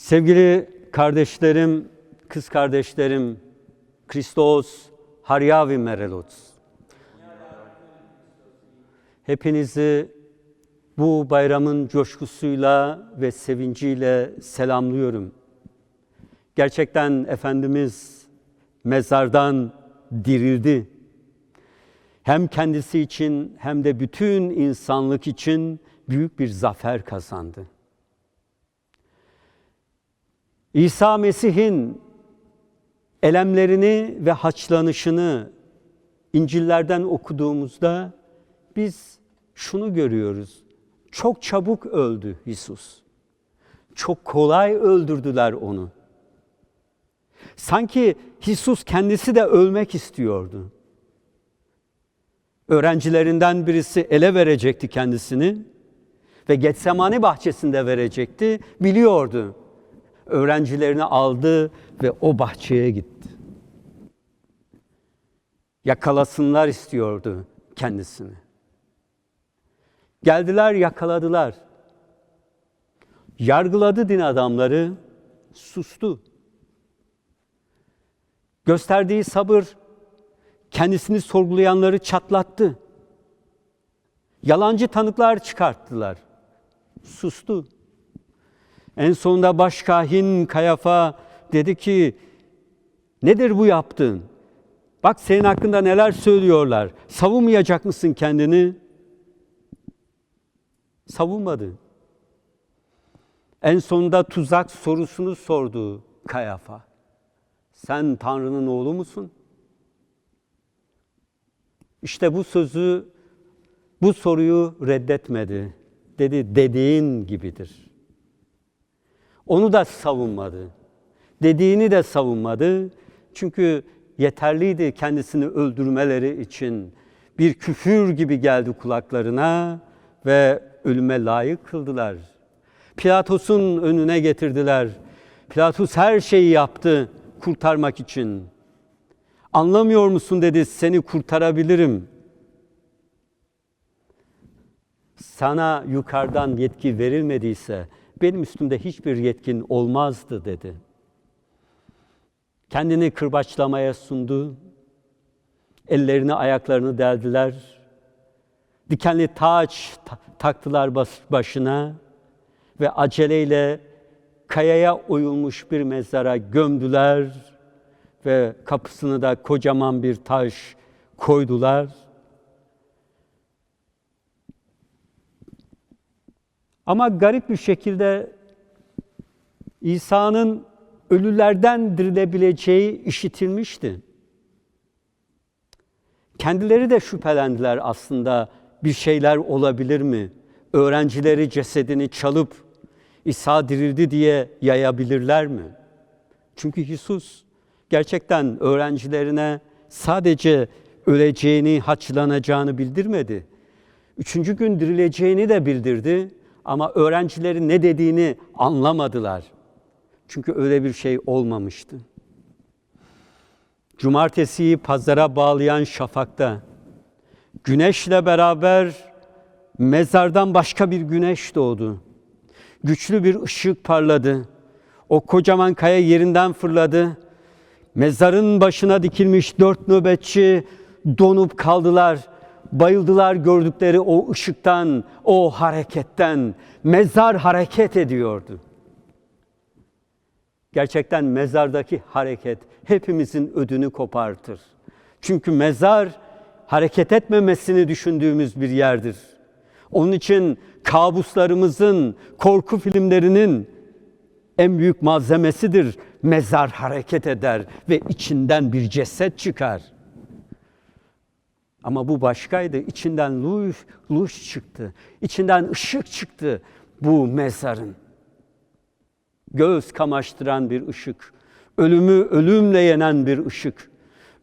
Sevgili kardeşlerim, kız kardeşlerim, Kristos, Haryavi Merelots. Hepinizi bu bayramın coşkusuyla ve sevinciyle selamlıyorum. Gerçekten Efendimiz mezardan dirildi. Hem kendisi için hem de bütün insanlık için büyük bir zafer kazandı. İsa Mesih'in elemlerini ve haçlanışını İncil'lerden okuduğumuzda biz şunu görüyoruz. Çok çabuk öldü İsus. Çok kolay öldürdüler onu. Sanki İsus kendisi de ölmek istiyordu. Öğrencilerinden birisi ele verecekti kendisini ve Getsemani bahçesinde verecekti. Biliyordu. Öğrencilerini aldı ve o bahçeye gitti. Yakalasınlar istiyordu kendisini. Geldiler yakaladılar. Yargıladı din adamları, sustu. Gösterdiği sabır kendisini sorgulayanları çatlattı. Yalancı tanıklar çıkarttılar. Sustu. En sonunda başkahin Kayafa dedi ki, nedir bu yaptığın? Bak senin hakkında neler söylüyorlar. Savunmayacak mısın kendini? Savunmadı. En sonunda tuzak sorusunu sordu Kayafa. Sen Tanrı'nın oğlu musun? İşte bu sözü, bu soruyu reddetmedi. Dedi dediğin gibidir. Onu da savunmadı. Dediğini de savunmadı. Çünkü yeterliydi kendisini öldürmeleri için. Bir küfür gibi geldi kulaklarına ve ölüme layık kıldılar. Pilatos'un önüne getirdiler. Pilatus her şeyi yaptı kurtarmak için. Anlamıyor musun dedi, seni kurtarabilirim. Sana yukarıdan yetki verilmediyse benim üstümde hiçbir yetkin olmazdı dedi. Kendini kırbaçlamaya sundu. Ellerini ayaklarını deldiler. Dikenli taç taktılar başına ve aceleyle kayaya oyulmuş bir mezara gömdüler ve kapısını da kocaman bir taş koydular. Ama garip bir şekilde İsa'nın ölülerden dirilebileceği işitilmişti. Kendileri de şüphelendiler aslında bir şeyler olabilir mi? Öğrencileri cesedini çalıp İsa dirildi diye yayabilirler mi? Çünkü İsus gerçekten öğrencilerine sadece öleceğini, haçlanacağını bildirmedi. Üçüncü gün dirileceğini de bildirdi ama öğrencilerin ne dediğini anlamadılar. Çünkü öyle bir şey olmamıştı. Cumartesiyi pazara bağlayan şafakta güneşle beraber mezardan başka bir güneş doğdu. Güçlü bir ışık parladı. O kocaman kaya yerinden fırladı. Mezarın başına dikilmiş dört nöbetçi donup kaldılar. Bayıldılar gördükleri o ışıktan, o hareketten. Mezar hareket ediyordu. Gerçekten mezardaki hareket hepimizin ödünü kopartır. Çünkü mezar hareket etmemesini düşündüğümüz bir yerdir. Onun için kabuslarımızın, korku filmlerinin en büyük malzemesidir. Mezar hareket eder ve içinden bir ceset çıkar. Ama bu başkaydı. İçinden luş, luş çıktı. İçinden ışık çıktı bu mezarın. Göz kamaştıran bir ışık. Ölümü ölümle yenen bir ışık.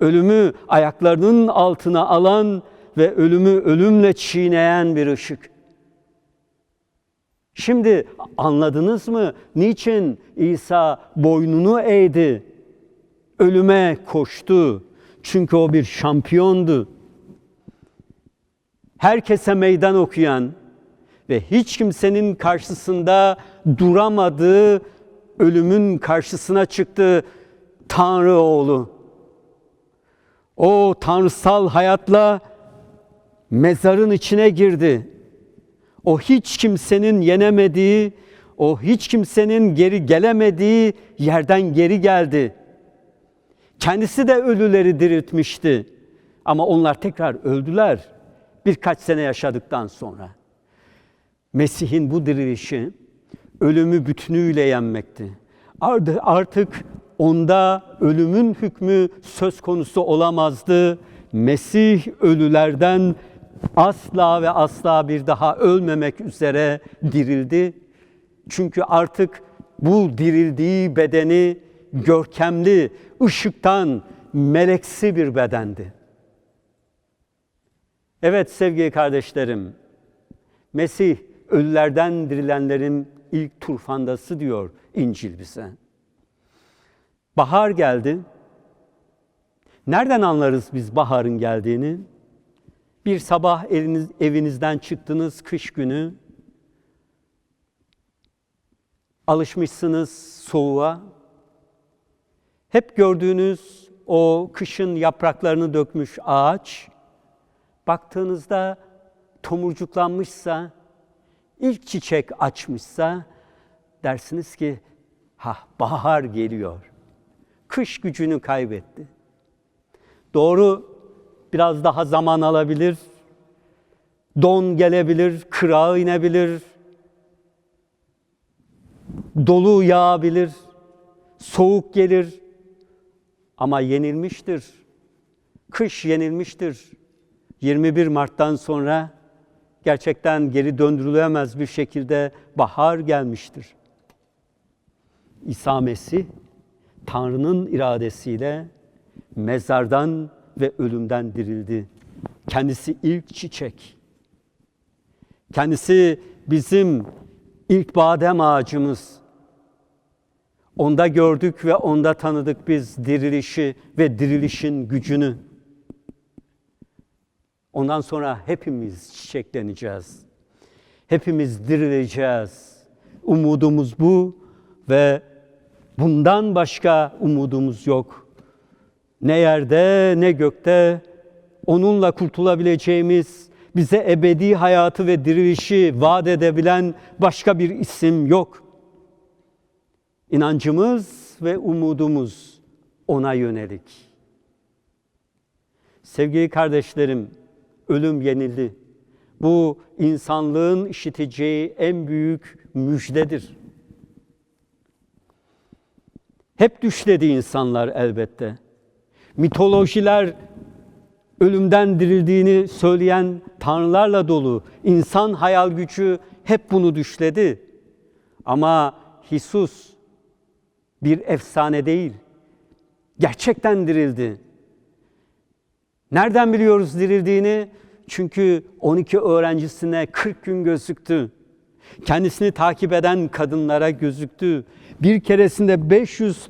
Ölümü ayaklarının altına alan ve ölümü ölümle çiğneyen bir ışık. Şimdi anladınız mı? Niçin İsa boynunu eğdi? Ölüme koştu. Çünkü o bir şampiyondu. Herkese meydan okuyan ve hiç kimsenin karşısında duramadığı ölümün karşısına çıktı Tanrı oğlu. O tanrısal hayatla mezarın içine girdi. O hiç kimsenin yenemediği, o hiç kimsenin geri gelemediği yerden geri geldi. Kendisi de ölüleri diriltmişti. Ama onlar tekrar öldüler birkaç sene yaşadıktan sonra. Mesih'in bu dirilişi ölümü bütünüyle yenmekti. Artık onda ölümün hükmü söz konusu olamazdı. Mesih ölülerden asla ve asla bir daha ölmemek üzere dirildi. Çünkü artık bu dirildiği bedeni görkemli, ışıktan meleksi bir bedendi. Evet sevgili kardeşlerim, Mesih ölülerden dirilenlerin ilk turfandası diyor İncil bize. Bahar geldi. Nereden anlarız biz baharın geldiğini? Bir sabah eliniz, evinizden çıktınız kış günü. Alışmışsınız soğuğa. Hep gördüğünüz o kışın yapraklarını dökmüş ağaç baktığınızda tomurcuklanmışsa, ilk çiçek açmışsa dersiniz ki ha bahar geliyor. Kış gücünü kaybetti. Doğru biraz daha zaman alabilir. Don gelebilir, kırağı inebilir. Dolu yağabilir. Soğuk gelir. Ama yenilmiştir. Kış yenilmiştir. 21 Mart'tan sonra gerçekten geri döndürülemez bir şekilde bahar gelmiştir. İsa Mesih Tanrı'nın iradesiyle mezardan ve ölümden dirildi. Kendisi ilk çiçek. Kendisi bizim ilk badem ağacımız. Onda gördük ve onda tanıdık biz dirilişi ve dirilişin gücünü. Ondan sonra hepimiz çiçekleneceğiz. Hepimiz dirileceğiz. Umudumuz bu ve bundan başka umudumuz yok. Ne yerde ne gökte onunla kurtulabileceğimiz, bize ebedi hayatı ve dirilişi vaat edebilen başka bir isim yok. İnancımız ve umudumuz ona yönelik. Sevgili kardeşlerim, ölüm yenildi. Bu insanlığın işiteceği en büyük müjdedir. Hep düşledi insanlar elbette. Mitolojiler ölümden dirildiğini söyleyen tanrılarla dolu. İnsan hayal gücü hep bunu düşledi. Ama Hisus bir efsane değil. Gerçekten dirildi. Nereden biliyoruz dirildiğini? Çünkü 12 öğrencisine 40 gün gözüktü. Kendisini takip eden kadınlara gözüktü. Bir keresinde 500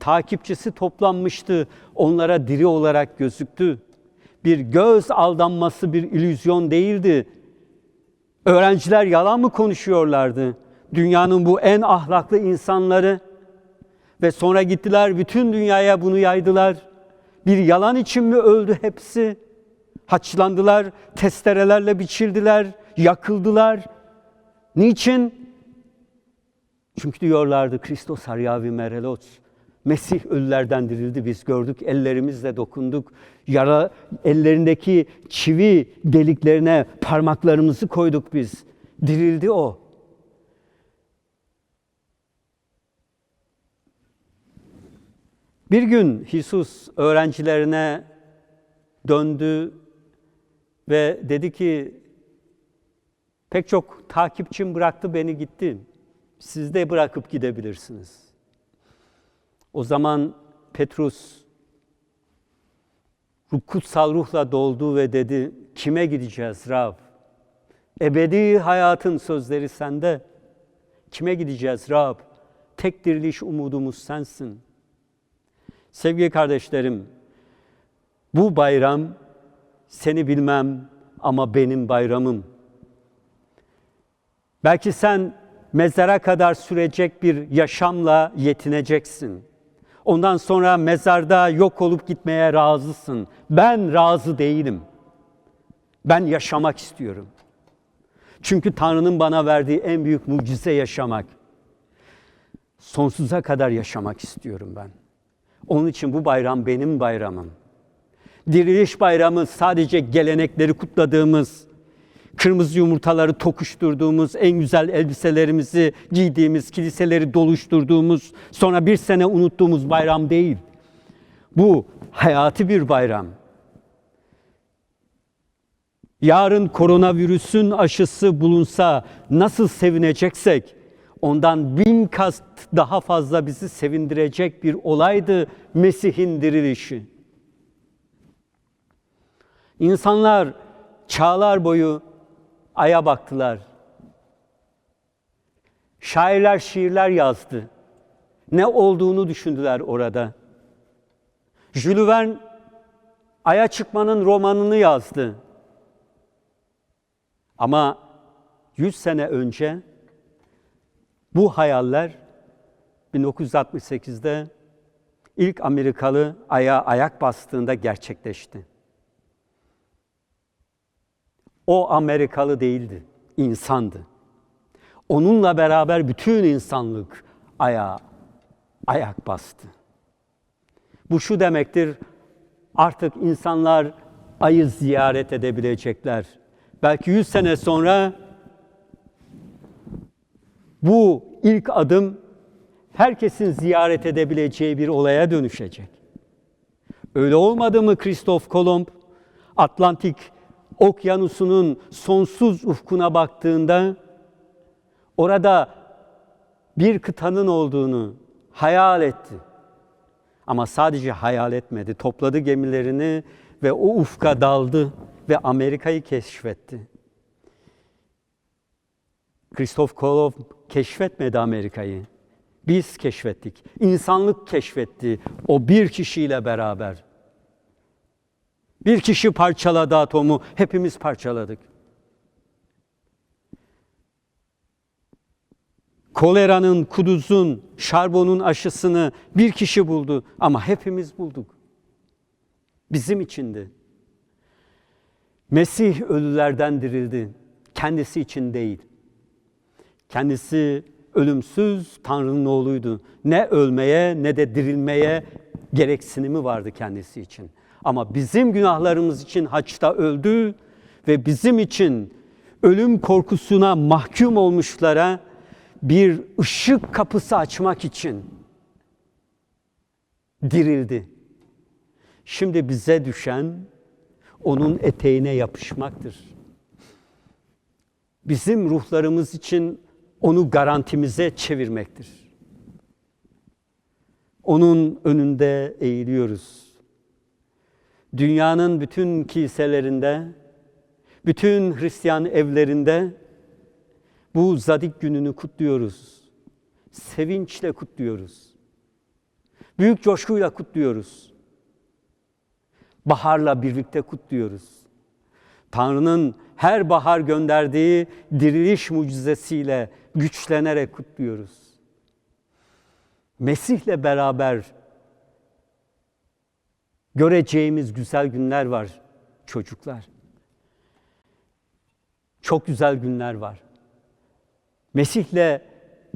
takipçisi toplanmıştı. Onlara diri olarak gözüktü. Bir göz aldanması, bir illüzyon değildi. Öğrenciler yalan mı konuşuyorlardı? Dünyanın bu en ahlaklı insanları ve sonra gittiler bütün dünyaya bunu yaydılar. Bir yalan için mi öldü hepsi? Haçlandılar, testerelerle biçildiler, yakıldılar. Niçin? Çünkü diyorlardı Kristos haryavi merelos. Mesih ölülerden dirildi biz gördük, ellerimizle dokunduk. Yara ellerindeki çivi deliklerine parmaklarımızı koyduk biz. Dirildi o. Bir gün Hisus öğrencilerine döndü ve dedi ki pek çok takipçim bıraktı beni gitti. Siz de bırakıp gidebilirsiniz. O zaman Petrus kutsal ruhla doldu ve dedi kime gideceğiz Rab? Ebedi hayatın sözleri sende. Kime gideceğiz Rab? Tek diriliş umudumuz sensin. Sevgili kardeşlerim, bu bayram seni bilmem ama benim bayramım. Belki sen mezara kadar sürecek bir yaşamla yetineceksin. Ondan sonra mezarda yok olup gitmeye razısın. Ben razı değilim. Ben yaşamak istiyorum. Çünkü Tanrı'nın bana verdiği en büyük mucize yaşamak. Sonsuza kadar yaşamak istiyorum ben. Onun için bu bayram benim bayramım. Diriliş bayramı sadece gelenekleri kutladığımız, kırmızı yumurtaları tokuşturduğumuz, en güzel elbiselerimizi giydiğimiz, kiliseleri doluşturduğumuz, sonra bir sene unuttuğumuz bayram değil. Bu hayati bir bayram. Yarın koronavirüsün aşısı bulunsa nasıl sevineceksek, ondan bin kat daha fazla bizi sevindirecek bir olaydı Mesih'in dirilişi. İnsanlar çağlar boyu aya baktılar. Şairler şiirler yazdı. Ne olduğunu düşündüler orada. Jules Verne aya çıkmanın romanını yazdı. Ama 100 sene önce bu hayaller 1968'de ilk Amerikalı aya ayak bastığında gerçekleşti. O Amerikalı değildi, insandı. Onunla beraber bütün insanlık aya ayak bastı. Bu şu demektir, artık insanlar ayı ziyaret edebilecekler. Belki 100 sene sonra bu ilk adım herkesin ziyaret edebileceği bir olaya dönüşecek. Öyle olmadı mı Kristof Kolomb Atlantik okyanusunun sonsuz ufkuna baktığında orada bir kıtanın olduğunu hayal etti. Ama sadece hayal etmedi. Topladı gemilerini ve o ufka daldı ve Amerika'yı keşfetti. Kristof Kolomb keşfetmedi Amerika'yı. Biz keşfettik. İnsanlık keşfetti o bir kişiyle beraber. Bir kişi parçaladı atomu, hepimiz parçaladık. Koleranın, kuduzun, şarbonun aşısını bir kişi buldu ama hepimiz bulduk. Bizim içindi. Mesih ölülerden dirildi. Kendisi için değil. Kendisi ölümsüz Tanrı'nın oğluydu. Ne ölmeye ne de dirilmeye gereksinimi vardı kendisi için. Ama bizim günahlarımız için haçta öldü ve bizim için ölüm korkusuna mahkum olmuşlara bir ışık kapısı açmak için dirildi. Şimdi bize düşen onun eteğine yapışmaktır. Bizim ruhlarımız için onu garantimize çevirmektir. Onun önünde eğiliyoruz. Dünyanın bütün kiliselerinde, bütün Hristiyan evlerinde bu Zadik gününü kutluyoruz. Sevinçle kutluyoruz. Büyük coşkuyla kutluyoruz. Baharla birlikte kutluyoruz. Tanrı'nın her bahar gönderdiği diriliş mucizesiyle güçlenerek kutluyoruz. Mesih'le beraber göreceğimiz güzel günler var çocuklar. Çok güzel günler var. Mesih'le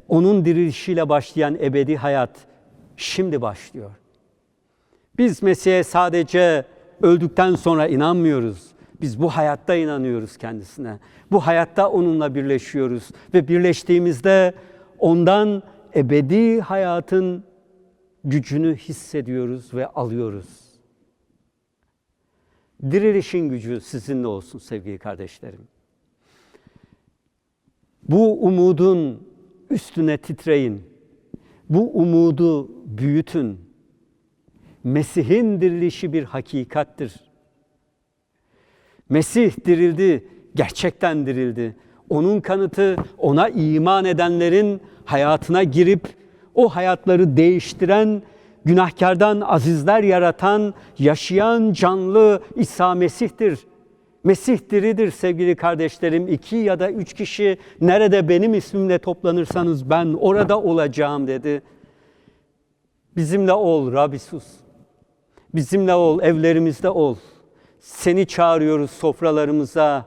onun dirilişiyle başlayan ebedi hayat şimdi başlıyor. Biz Mesih'e sadece öldükten sonra inanmıyoruz. Biz bu hayatta inanıyoruz kendisine. Bu hayatta onunla birleşiyoruz ve birleştiğimizde ondan ebedi hayatın gücünü hissediyoruz ve alıyoruz. Dirilişin gücü sizinle olsun sevgili kardeşlerim. Bu umudun üstüne titreyin. Bu umudu büyütün. Mesih'in dirilişi bir hakikattir. Mesih dirildi, gerçekten dirildi. Onun kanıtı ona iman edenlerin hayatına girip o hayatları değiştiren, günahkardan azizler yaratan, yaşayan canlı İsa Mesih'tir. Mesih diridir sevgili kardeşlerim. İki ya da üç kişi nerede benim ismimle toplanırsanız ben orada olacağım dedi. Bizimle ol Rabisus. Bizimle ol, evlerimizde ol. Seni çağırıyoruz sofralarımıza,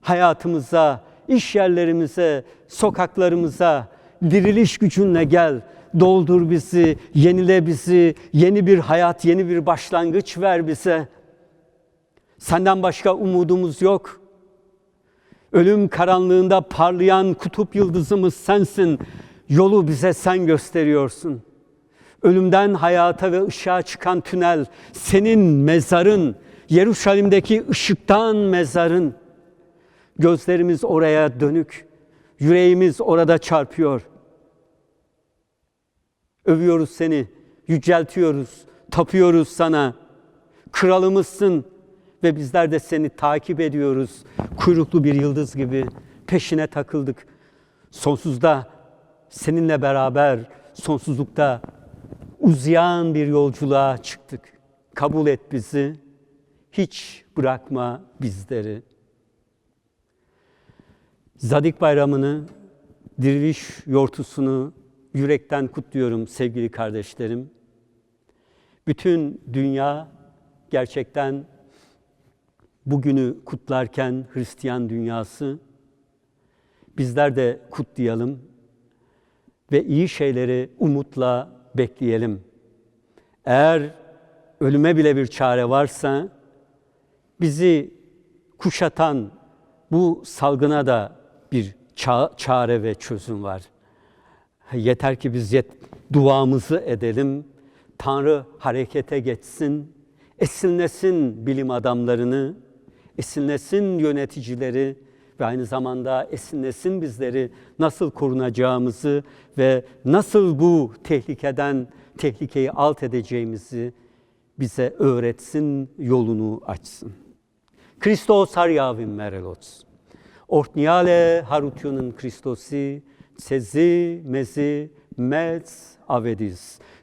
hayatımıza, iş yerlerimize, sokaklarımıza. Diriliş gücünle gel. Doldur bizi, yenile bizi, yeni bir hayat, yeni bir başlangıç ver bize. Senden başka umudumuz yok. Ölüm karanlığında parlayan kutup yıldızımız sensin. Yolu bize sen gösteriyorsun. Ölümden hayata ve ışığa çıkan tünel senin mezarın. Yeruşalim'deki ışıktan mezarın. Gözlerimiz oraya dönük. Yüreğimiz orada çarpıyor. Övüyoruz seni, yüceltiyoruz, tapıyoruz sana. Kralımızsın ve bizler de seni takip ediyoruz. Kuyruklu bir yıldız gibi peşine takıldık. Sonsuzda seninle beraber sonsuzlukta uzayan bir yolculuğa çıktık. Kabul et bizi. Hiç bırakma bizleri. Zadik Bayramı'nı, diriliş yortusunu yürekten kutluyorum sevgili kardeşlerim. Bütün dünya gerçekten bugünü kutlarken Hristiyan dünyası bizler de kutlayalım ve iyi şeyleri umutla bekleyelim. Eğer ölüme bile bir çare varsa bizi kuşatan bu salgına da bir ça- çare ve çözüm var. Yeter ki biz yet duamızı edelim. Tanrı harekete geçsin, esinlesin bilim adamlarını, esinlesin yöneticileri ve aynı zamanda esinlesin bizleri nasıl korunacağımızı ve nasıl bu tehlikeden tehlikeyi alt edeceğimizi bize öğretsin, yolunu açsın. Christos harjavim merelots. Ortniale harutionın Christosi, cezi mezi mez avedis.